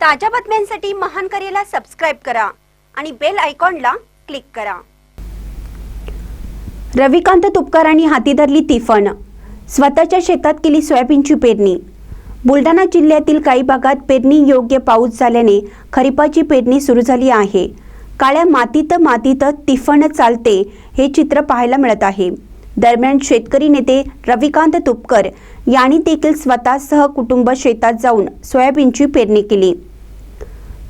ताज्या बातम्यांसाठी महान करेला सबस्क्राईब करा आणि बेल आयकॉनला क्लिक करा. रविकांत तुपकरांनी हाती धरली तिफण. स्वतःच्या शेतात केली सोयाबीनची पेरणी. बुलढाणा जिल्ह्यातील काही भागात पेरणी योग्य पाऊस झाल्याने खरीपाची पेरणी सुरू झाली आहे. काळ्या मातीत मातीत तिफण चालते हे चित्र पाहायला मिळत आहे. दरम्यान शेतकरी नेते रविकांत तुपकर यांनी देखील स्वतःसह कुटुंब शेतात जाऊन सोयाबीनची पेरणी केली.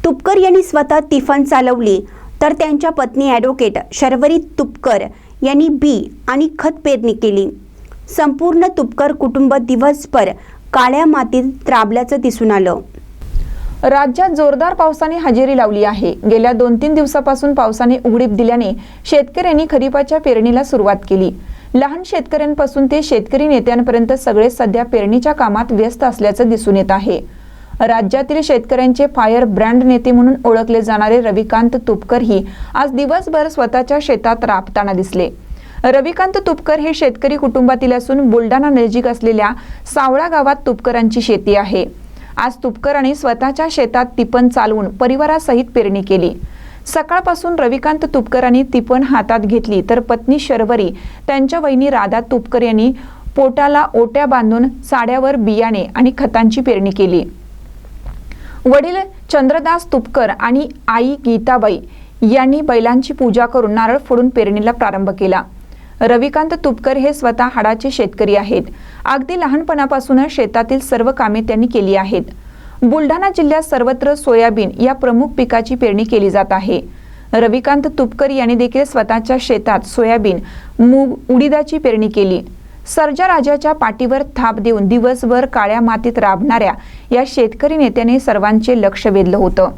तुपकर यांनी स्वतः तिफन चालवली. तर त्यांच्या पत्नी ॲडव्होकेट शर्वरी तुपकर यांनी बी आणि खत पेरणी केली. संपूर्ण तुपकर कुटुंब दिवसभर काळ्या मातीत राबल्याचं दिसून आलं. राज्यात जोरदार पावसाने हजेरी लावली आहे. गेल्या दोन तीन दिवसापासून पावसाने उघडीप दिल्याने शेतकऱ्यांनी खरीपाच्या पेरणीला सुरुवात केली. लहान शेतकऱ्यांपासून ते शेतकरी नेत्यांपर्यंत सगळे सध्या पेरणीच्या कामात व्यस्त असल्याचं दिसून येत आहे. राज्यातील शेतकऱ्यांचे फायर ब्रँड नेते म्हणून ओळखले जाणारे रविकांत तुपकर ही आज दिवसभर स्वतःच्या शेतात राबताना दिसले. रविकांत तुपकर हे शेतकरी कुटुंबातील असून बुलढाणा नजीक असलेल्या सावळा गावात तुपकरांची शेती आहे. आज तुपकरांनी स्वतःच्या शेतात तिपण चालवून परिवारासहित पेरणी केली. सकाळपासून रविकांत तुपकरांनी तिपण हातात घेतली तर पत्नी शर्वरी त्यांच्या वहिनी राधा तुपकर यांनी पोटाला ओट्या बांधून साड्यावर बियाणे आणि खतांची पेरणी केली. वडील चंद्रदास तुपकर आणि आई गीताबाई यांनी बैलांची पूजा करून नारळ फोडून पेरणीला प्रारंभ केला. रविकांत तुपकर हे स्वतः हाडाचे शेतकरी आहेत. अगदी लहानपणापासूनच शेतातील सर्व कामे त्यांनी केली आहेत. बुलढाणा जिल्ह्यात सर्वत्र सोयाबीन या प्रमुख पिकाची पेरणी केली जात आहे. रविकांत तुपकर यांनी देखील स्वतःच्या शेतात सोयाबीन मूग उडीदाची पेरणी केली. सर्जा राजाच्या पाठीवर थाप देऊन दिवसभर काळ्या मातीत राबणाऱ्या या शेतकरी नेत्याने सर्वांचे लक्ष वेधलं होतं.